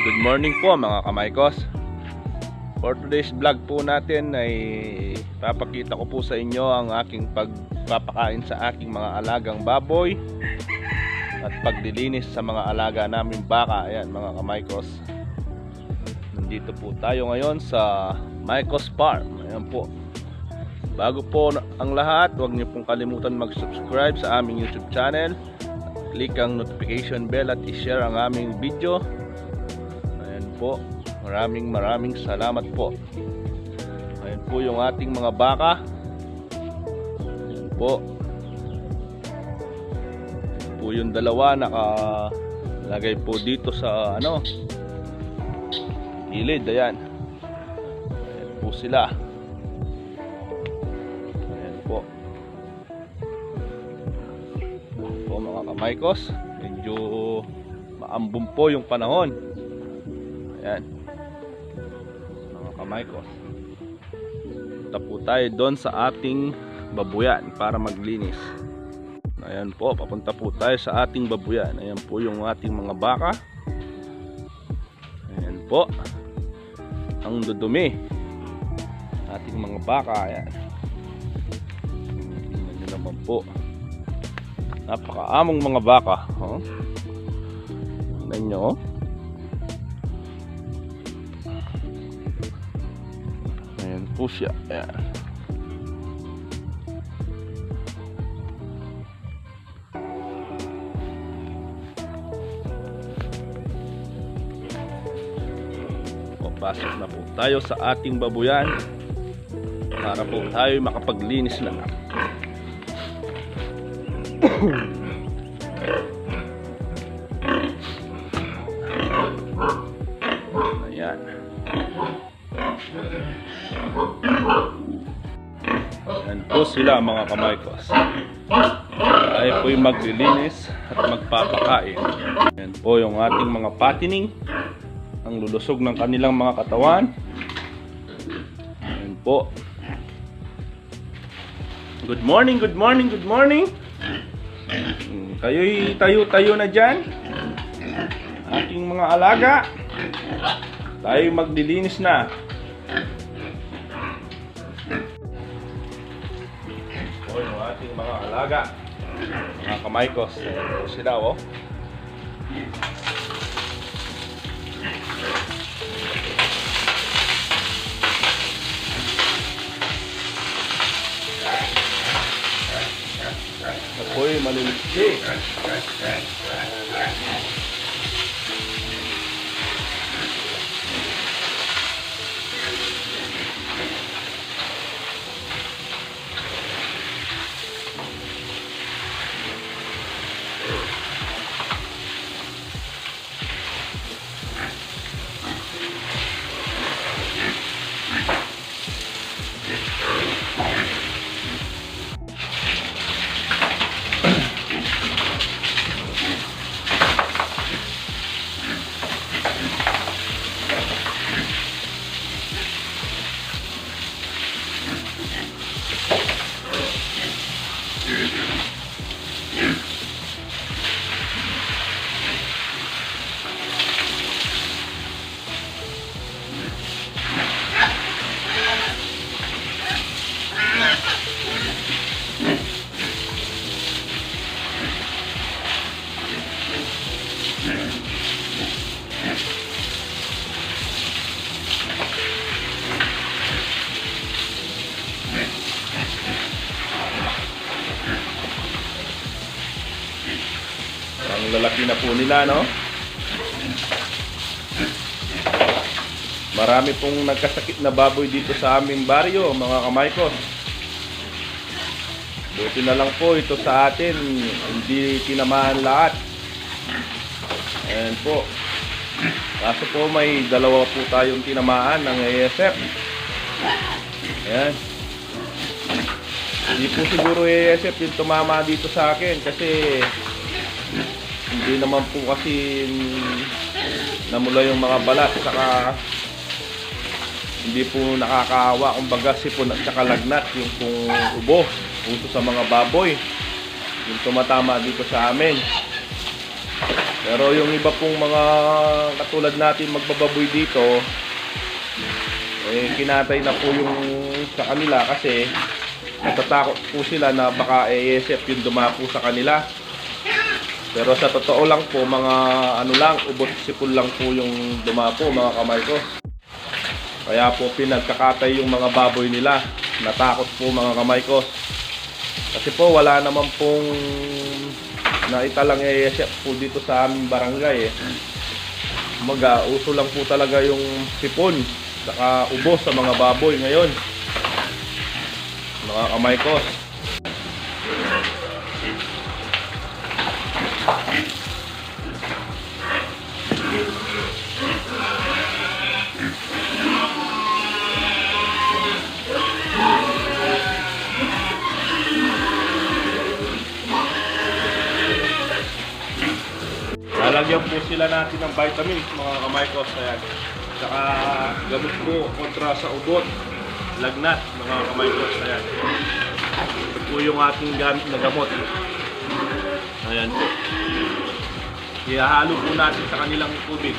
Good morning po mga kamaykos. For today's vlog po natin ay papakita ko po sa inyo ang aking pagpapakain sa aking mga alagang baboy at paglilinis sa mga alaga naming baka. Ayan mga kamaykos. Nandito po tayo ngayon sa Maykos Farm. Ayan po. Bago po ang lahat huwag niyo pong kalimutan mag-subscribe sa aming YouTube channel. Click ang notification bell at i-share ang aming video po. Maraming maraming salamat po. Ayan po yung ating mga baka. Ayan po. Ayan po yung dalawa nakalagay po dito sa ano gilid. Ayan. Ayan po sila. Ayan po. Ayan po mga kamaykos. Medyo maambon po yung panahon. Ayan. Mga kamay ko. Punta po tayo doon sa ating babuyan para maglinis. Ayan po, papunta po tayo sa ating babuyan. Ayan po yung ating mga baka. Ayan po. Ang dudumi. Ating mga baka. Ayan. Tingnan nyo naman po. Napakaamong mga baka. Oh. Tingnan nyo. Po siya. Ayan. Papasok na po tayo sa ating babuyan para po tayo makapaglinis na. Sila mga kamaykos. Tayo po yung maglilinis at magpapakain. Yan po yung ating mga patining. Ang lulusog ng kanilang mga katawan. Yan po. Good morning, good morning, good morning. Hmm, Kayo'y tayo-tayo na dyan. Ating mga alaga. Tayo maglilinis na. Ating mga alaga. Mga kamaykos. Ayan po sila oh. Apoy maliliksi. Ang lalaki na po nila, no? Marami pong nagkasakit na baboy dito sa aming baryo, mga kamaykos. Buti na lang po ito sa atin, hindi tinamaan lahat. Ayan po. Kaso po may dalawa po tayong tinamaan ng ASF. Ayan. Hindi po siguro ASF yung tumama dito sa akin kasi hindi naman po kasi namula yung mga balat saka hindi po nakakaawa. Kumbaga sipon at saka lagnat yung pong ubo puso sa mga baboy. Yung tumatama dito sa amin. Pero yung iba pong mga katulad natin magbababoy dito, eh, kinatay na po yung sa kanila kasi natatakot po sila na baka ASF yung dumapo sa kanila. Pero sa totoo lang po, mga ano lang, ubot sipol lang po yung dumapo, mga kamay ko. Kaya po pinagkakatay yung mga baboy nila. Natakot po mga kamay ko. Kasi po wala naman pong naitalang ASF po dito sa aming barangay eh. Maga, uso lang po talaga yung sipon saka ubos sa mga baboy ngayon. Mga kamay ko. Lalagyan po sila natin ng vitamins mga kamay ko. Ayan. Saka gamot po kontra sa ubot, lagnat mga kamay ko. Ayan. Ito po yung ating gamit na gamot. Ayan po. Ihahalo po natin sa kanilang tubig.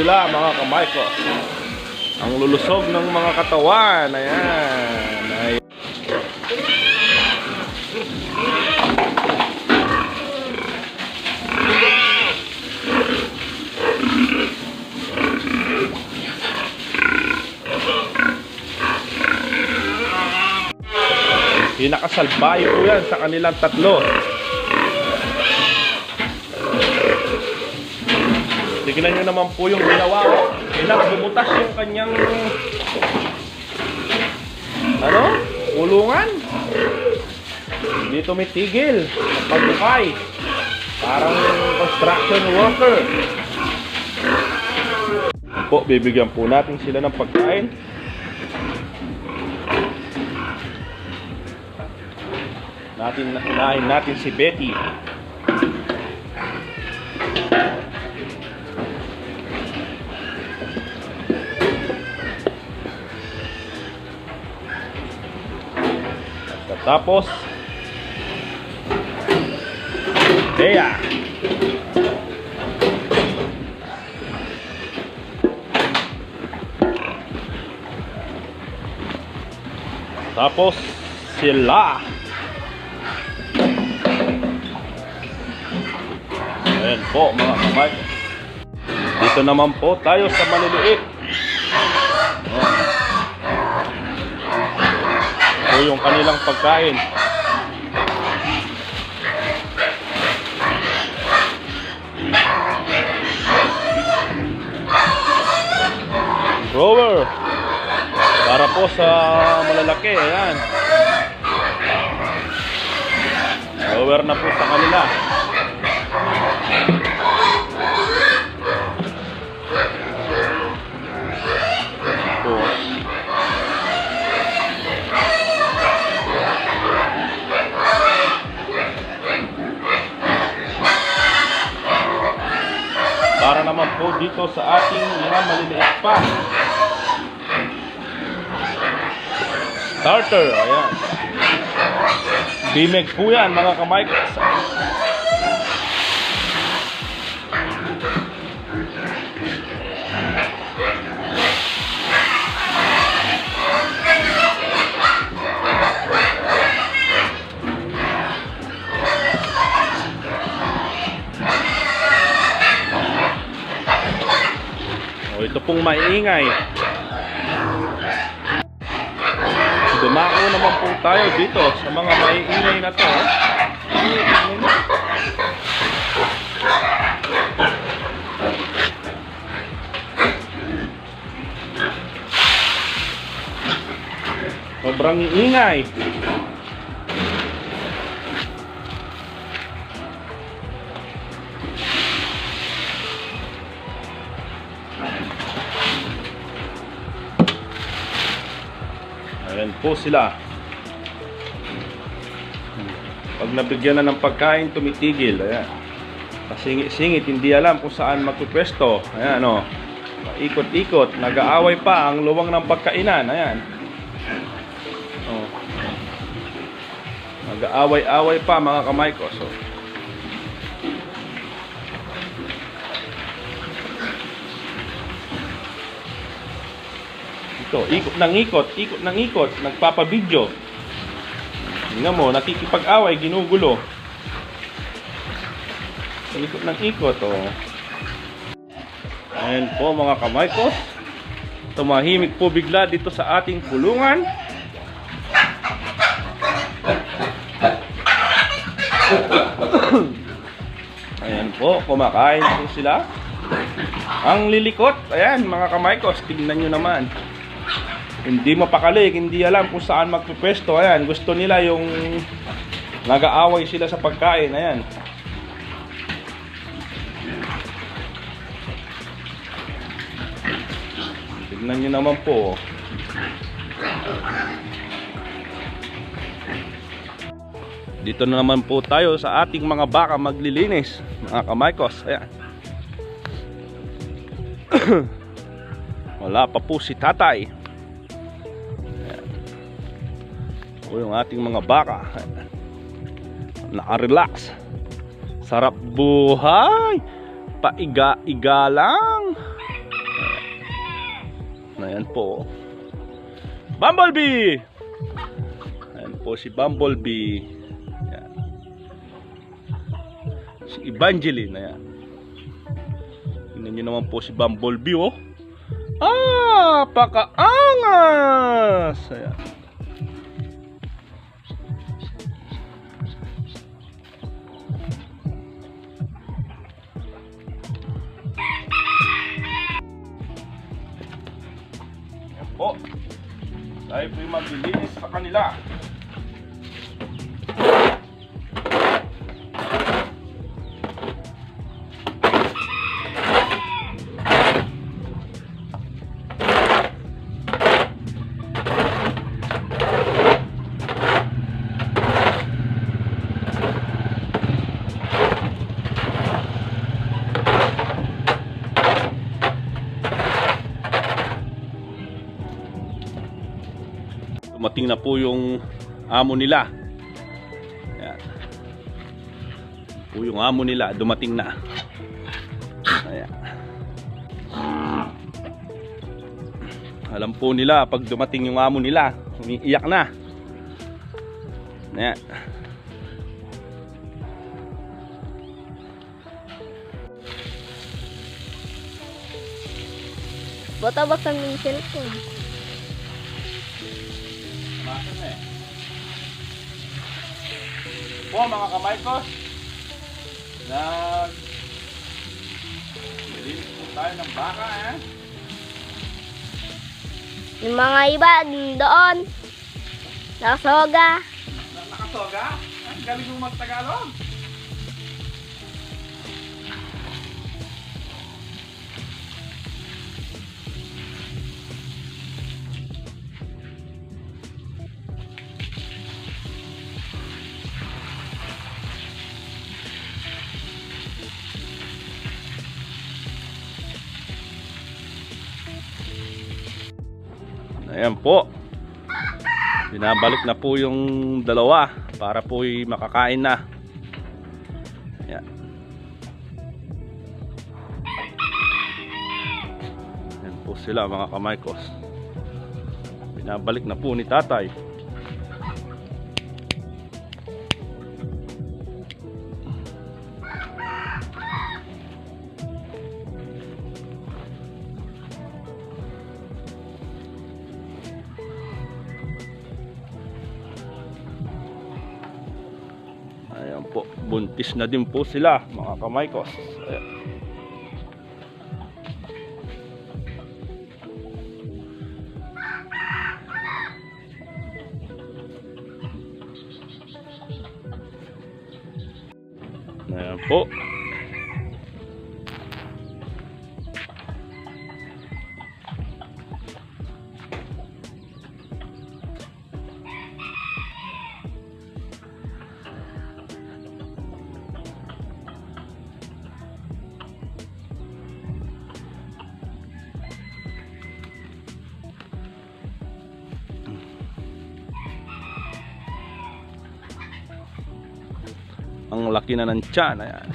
Sila mga kamay ko. Ang lulusog ng mga katawan. Ayan. Ay Pinakasalbayo po yan sa kanilang tatlo. Tignan nyo naman po yung ginawa. oh. Ilang bumutas yung kanyang ano? Kulungan. Hindi tumitigil. Pagbuhay. Parang construction worker. Po, bibigyan po natin sila ng pagkain. Natin unahin natin si Betty. Tapos Bea Tapos sila. Ayan po mga kamay. Dito naman po tayo sa maliliit Ayan. Ito yung kanilang pagkain? Grower. Para po sa malalaki Ayan. Grower na po sa kanila Starter, ayan. Bimeg po yan mga kamay. O, ito pong maingay. Dumako naman po tayo dito sa mga maiingay na to. Sobrang ingay. Po sila. Pag nabigyan na ng pagkain, tumitigil. Ayan. Pasingit-singit, hindi alam kung saan magpupwesto. Ayan, o. Ikot-ikot, nag-aaway pa ang luwang ng pagkainan. Ayan. Oh. Nag-aaway-away pa mga kamay ko. So, ito, ikot ng ikot, ikot ng ikot, nagpapabidyo. Tingnan mo, nakikipag-away, ginugulo. Ikot ng ikot, oh. Ayan po mga kamay ko. Tumahimik po bigla dito sa ating kulungan. Ayan po, kumakain po sila. Ang lilikot, ayan mga kamaykos, tignan nyo naman. Hindi mapakalik, hindi alam kung saan magpupwesto. Ayan, gusto nila yung nag-aaway sila sa pagkain. Ayan. Tignan nyo naman po. Dito na naman po tayo sa ating mga baka maglilinis. Mga kamaykos. Ayan. Wala pa po si tatay. O yung ating mga baka. Naka-relax. Sarap buhay. Paiga-iga lang. Ayan po. Bumblebee! Ayan po si Bumblebee. Ayan. Si Evangeline. Ayan. Tingnan nyo naman po si Bumblebee oh. Ah, pakaangas! Ayan. Po. Tayo po'y maglilinis sa kanila. Dumating na po yung amo nila. Ayan. Po yung amo nila, dumating na. Ayan. Alam po nila pag dumating yung amo nila, umiiyak na. Ayan. Bata-bata yung cellphone. Po mga kamay ko. Nag... Nilinis po tayo ng baka eh. Yung mga iba doon. Nakasoga. Na- Nakasoga? Ang galing mo magtagalog. Ayan po. Binabalik na po yung dalawa para po makakain na. Ayan. Ayan po sila mga kamaykos. Binabalik na po ni tatay. Ayan po, buntis na din po sila mga kamaykos. Ayan. Ang laki na ng tiyan. Ayan.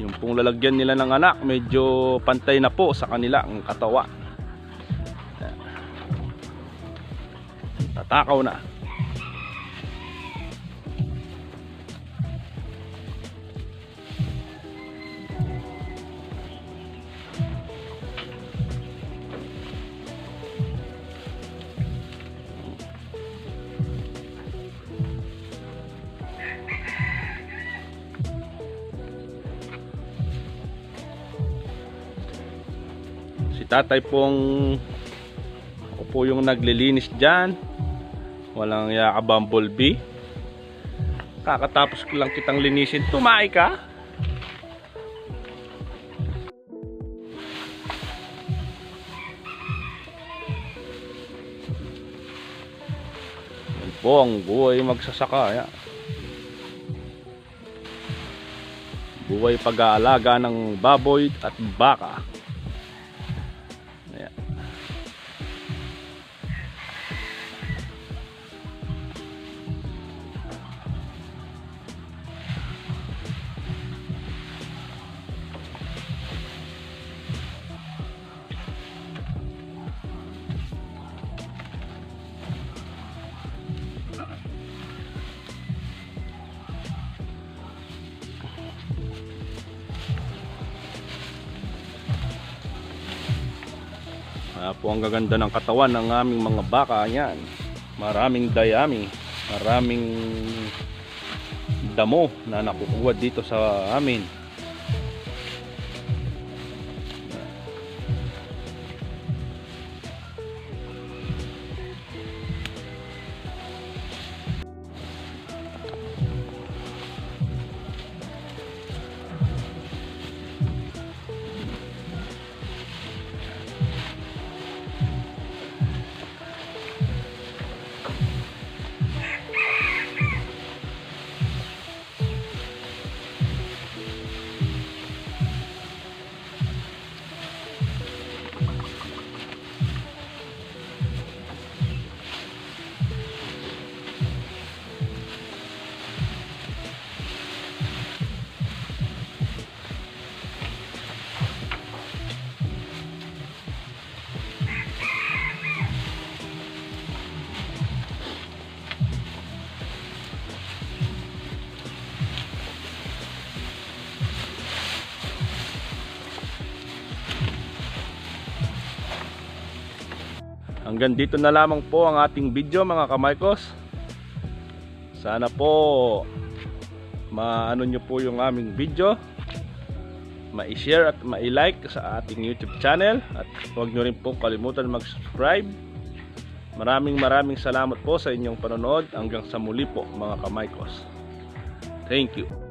Yung pong lalagyan nila ng anak, medyo pantay na po sa kanila ang katawan. Ayan. Tatakaw na. Tatay pong ako po yung naglilinis dyan. Walang yaka bumblebee. Kakatapos ko lang kitang linisin. Tumay ka? Yan po ang buhay magsasaka. Yan. Buhay pag-aalaga ng baboy at baka. Ah, po ang gaganda ng katawan ng aming mga baka yan. Maraming dayami, maraming damo na nakukuha dito sa amin. Hanggang dito na lamang po ang ating video mga kamaykos. Sana po maano nyo po yung aming video. Ma-share at ma-like sa ating YouTube channel. At huwag nyo rin po kalimutan mag-subscribe. Maraming maraming salamat po sa inyong panonood. Hanggang sa muli po mga kamaykos. Thank you.